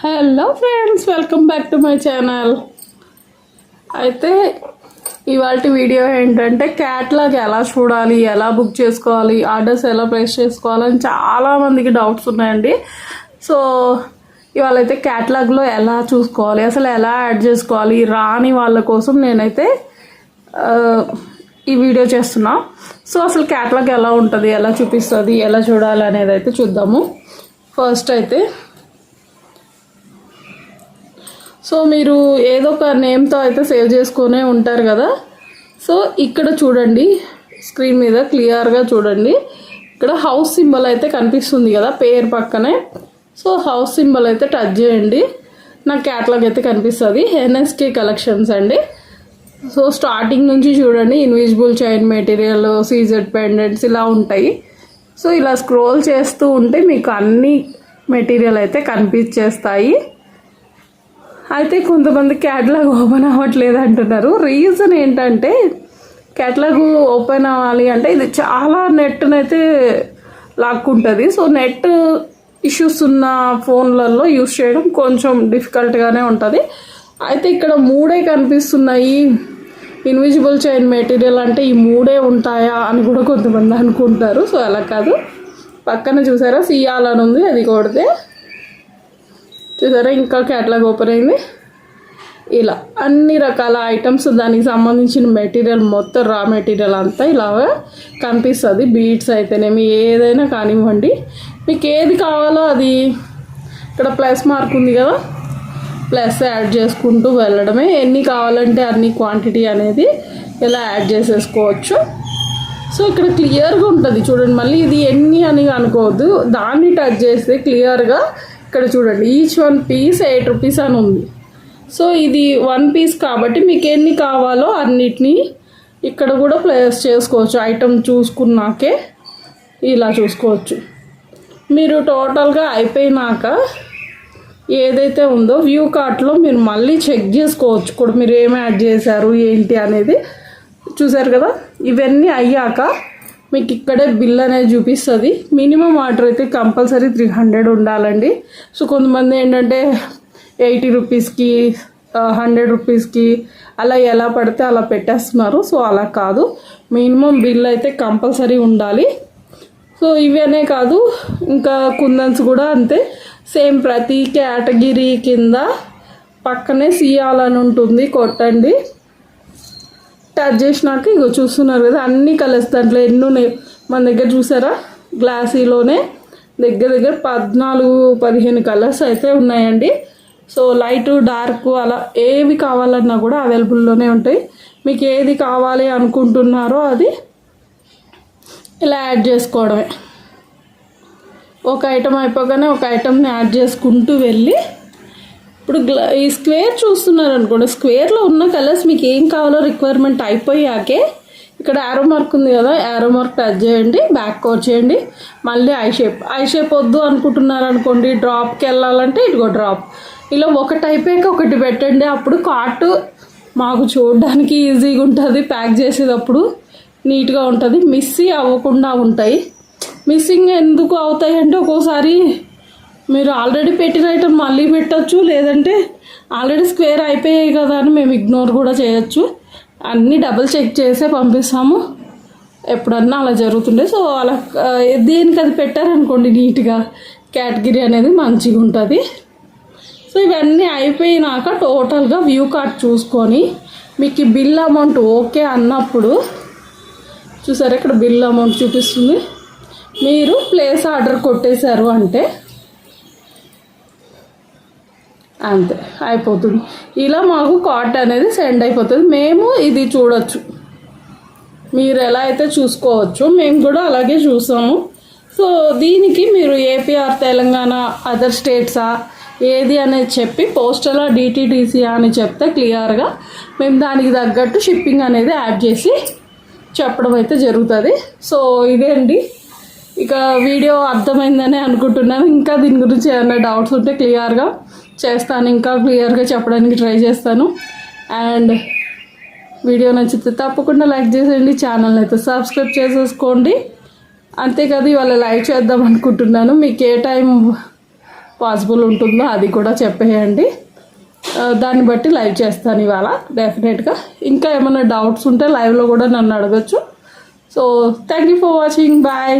Hello friends welcome back to my channel అయితే ఇవాళ video ఏంటంటే క్యాట్లాగ్ ఎలా చూడాలి ఎలా బుక్ చేసుకోవాలి ఆర్డర్స్ ఎలా ప్లేస్ చేసుకోవాలని చాలా మందికి డౌట్స్ ఉన్నాయండి. సో ఇవాళ అయితే క్యాట్లాగ్లో ఎలా చూసుకోవాలి అసలు ఎలా యాడ్ చేసుకోవాలి రాని వాళ్ళ కోసం నేనైతే ఈ వీడియో చేస్తున్నా. సో అసలు క్యాట్లాగ్ ఎలా ఉంటుంది ఎలా చూపిస్తుంది ఎలా చూడాలి అనేది అయితే చూద్దాము. ఫస్ట్ అయితే సో మీరు ఏదో ఒక నేమ్తో అయితే సేవ్ చేసుకునే ఉంటారు కదా. సో ఇక్కడ చూడండి స్క్రీన్ మీద క్లియర్గా చూడండి. ఇక్కడ హౌస్ సింబల్ అయితే కనిపిస్తుంది కదా పేరు పక్కనే. సో హౌస్ సింబల్ అయితే టచ్ చేయండి. నాకు క్యాటలాగ్ అయితే కనిపిస్తుంది. ఎన్ఎస్కే కలెక్షన్స్ అండి. సో స్టార్టింగ్ నుంచి చూడండి invisible chain material CZ pendants ఇలా ఉంటాయి. సో ఇలా స్క్రోల్ చేస్తూ ఉంటే మీకు అన్ని మెటీరియల్ అయితే కనిపించేస్తాయి. అయితే కొంతమంది క్యాటలాగ్ ఓపెన్ అవ్వట్లేదు అంటున్నారు. రీజన్ ఏంటంటే క్యాటలాగ్ ఓపెన్ అవ్వాలి అంటే ఇది చాలా నెట్నైతే లాక్కుంటుంది. సో నెట్ ఇష్యూస్ ఉన్న ఫోన్లలో యూస్ చేయడం కొంచెం డిఫికల్ట్గానే ఉంటుంది. అయితే ఇక్కడ మూడే కనిపిస్తున్నాయి. ఇన్విజిబుల్ చైన్ మెటీరియల్ అంటే ఈ మూడే ఉంటాయా అని కూడా కొంతమంది అనుకుంటారు. సో అలా కాదు. పక్కన చూసారా? సియాలని ఉంది అది కొడితే చూసారా? ఇంకా క్యాటలాగ్ ఓపెన్ అయింది. ఇలా అన్ని రకాల ఐటమ్స్ దానికి సంబంధించిన మెటీరియల్ మొత్తం రా మెటీరియల్ అంతా ఇలాగా కనిపిస్తుంది. బీట్స్ అయితేనేమి ఏదైనా కానివ్వండి. మీకు ఏది కావాలో అది ఇక్కడ ప్లస్ మార్క్ ఉంది కదా? ప్లస్ యాడ్ చేసుకుంటూ వెళ్ళడమే. ఎన్ని కావాలంటే అన్ని క్వాంటిటీ అనేది ఇలా యాడ్ చేసేసుకోవచ్చు. సో ఇక్కడ క్లియర్గా ఉంటుంది. చూడండి మళ్ళీ ఇది ఎన్ని అని అనుకోవద్దు. దాన్ని టచ్ చేస్తే క్లియర్గా ఇక్కడ చూడండి each one piece eight rupees అని ఉంది. సో ఇది వన్ పీస్ కాబట్టి మీకు ఎన్ని కావాలో అన్నిటినీ ఇక్కడ కూడా ప్లేస్ చేసుకోవచ్చు. ఐటమ్ చూసుకున్నాకే ఇలా చూసుకోవచ్చు. మీరు టోటల్గా అయిపోయినాక ఏదైతే ఉందో వ్యూ కార్ట్లో మీరు మళ్ళీ చెక్ చేసుకోవచ్చు. కూడా మీరు ఏం యాడ్ చేశారు ఏంటి అనేది చూసారు కదా? ఇవన్నీ అయ్యాక మీకు ఇక్కడే బిల్ అనేది చూపిస్తుంది. మినిమం ఆర్డర్ అయితే కంపల్సరీ త్రీ హండ్రెడ్ ఉండాలండి. సో కొంతమంది ఏంటంటే ఎయిటీ రూపీస్కి హండ్రెడ్ రూపీస్కి అలా ఎలా పడితే అలా పెట్టేస్తున్నారు. సో అలా కాదు. మినిమం బిల్ అయితే కంపల్సరీ ఉండాలి. సో ఇవనే కాదు. ఇంకా కుందన్స్ కూడా అంతే. సేమ్ ప్రతి కేటగిరీ కింద పక్కనే సియాలని ఉంటుంది. కొట్టండి. టచ్ చేసినాక ఇగో చూస్తున్నారు కదా అన్ని కలర్స్ దాంట్లో ఎన్ని ఉన్నాయి? మన దగ్గర చూసారా? గ్లాసీలోనే దగ్గర దగ్గర పద్నాలుగు పదిహేను కలర్స్ అయితే ఉన్నాయండి. సో లైట్ డార్క్ అలా ఏవి కావాలన్నా కూడా అవైలబుల్లోనే ఉంటాయి. మీకు ఏది కావాలి అనుకుంటున్నారో అది ఇలా యాడ్ చేసుకోవడమే. ఒక ఐటమ్ అయిపోగానే ఒక ఐటమ్ని యాడ్ చేసుకుంటూ వెళ్ళి ఇప్పుడు గ్లా ఈ స్క్వేర్ చూస్తున్నారు అనుకోండి స్క్వేర్లో ఉన్న కలర్స్ మీకు ఏం కావాలో రిక్వైర్మెంట్ అయిపోయాకే ఇక్కడ యారో మార్క్ ఉంది కదా యారో మార్క్ టచ్ చేయండి బ్యాక్ కోట్ చేయండి మళ్ళీ ఐ షేప్ ఐ షేప్ వద్దు అనుకుంటున్నారు అనుకోండి డ్రాప్కి వెళ్ళాలంటే ఇదిగో డ్రాప్ ఇలా ఒకటి అయిపోయాక ఒకటి పెట్టండి అప్పుడు కార్ట్ మాకు చూడడానికి ఈజీగా ఉంటుంది ప్యాక్ చేసేటప్పుడు నీట్గా ఉంటుంది. మిస్సీ అవ్వకుండా ఉంటాయి. మిస్సింగ్ ఎందుకు అవుతాయి అంటే ఒక్కోసారి మీరు ఆల్రెడీ పెట్టిన ఐటమ్ మళ్ళీ పెట్టచ్చు లేదంటే ఆల్రెడీ స్క్వేర్ అయిపోయాయి కదా అని మేము ఇగ్నోర్ కూడా చేయొచ్చు. అన్నీ డబుల్ చెక్ చేసే పంపిస్తాము. ఎప్పుడన్నా అలా జరుగుతుండే. సో అలా దేనికి అది పెట్టారనుకోండి నీట్గా కేటగిరీ అనేది మంచిగా ఉంటుంది. సో ఇవన్నీ అయిపోయినాక టోటల్గా వ్యూ కార్డ్ చూసుకొని మీకు ఈ బిల్ అమౌంట్ ఓకే అన్నప్పుడు చూసారు ఇక్కడ బిల్ అమౌంట్ చూపిస్తుంది. మీరు ప్లేస్ ఆర్డర్ కొట్టేశారు అంటే అంతే అయిపోతుంది. ఇలా మాకు కార్ట్ అనేది సెండ్ అయిపోతుంది. మేము ఇది చూడొచ్చు. మీరు ఎలా అయితే చూసుకోవచ్చు మేము కూడా అలాగే చూసాము సో దీనికి మీరు ఏపీఆర్ తెలంగాణ అదర్ స్టేట్సా ఏది అనేది చెప్పి పోస్టలా డిటీడీసీ అని చెప్తే క్లియర్గా మేము దానికి తగ్గట్టు షిప్పింగ్ అనేది యాడ్ చేసి చెప్పడం అయితే జరుగుతుంది. సో ఇదే అండి ఇక వీడియో అర్థమైందని అనుకుంటున్నాను. ఇంకా దీని గురించి ఏమైనా డౌట్స్ ఉంటే క్లియర్గా చేస్తాను. ఇంకా క్లియర్గా చెప్పడానికి ట్రై చేస్తాను. అండ్ వీడియో నచ్చితే తప్పకుండా లైక్ చేసేయండి. ఛానల్ని అయితే సబ్స్క్రైబ్ చేసేసుకోండి. అంతేకాదు ఇవాళ లైవ్ చేద్దాం అనుకుంటున్నాను. మీకు ఏ టైం పాసిబుల్ ఉంటుందో అది కూడా చెప్పేయండి. దాన్ని బట్టి లైవ్ చేస్తాను ఇవాళ డెఫినెట్గా. ఇంకా ఏమైనా డౌట్స్ ఉంటే లైవ్లో కూడా నన్ను అడగచ్చు. So thank you for watching bye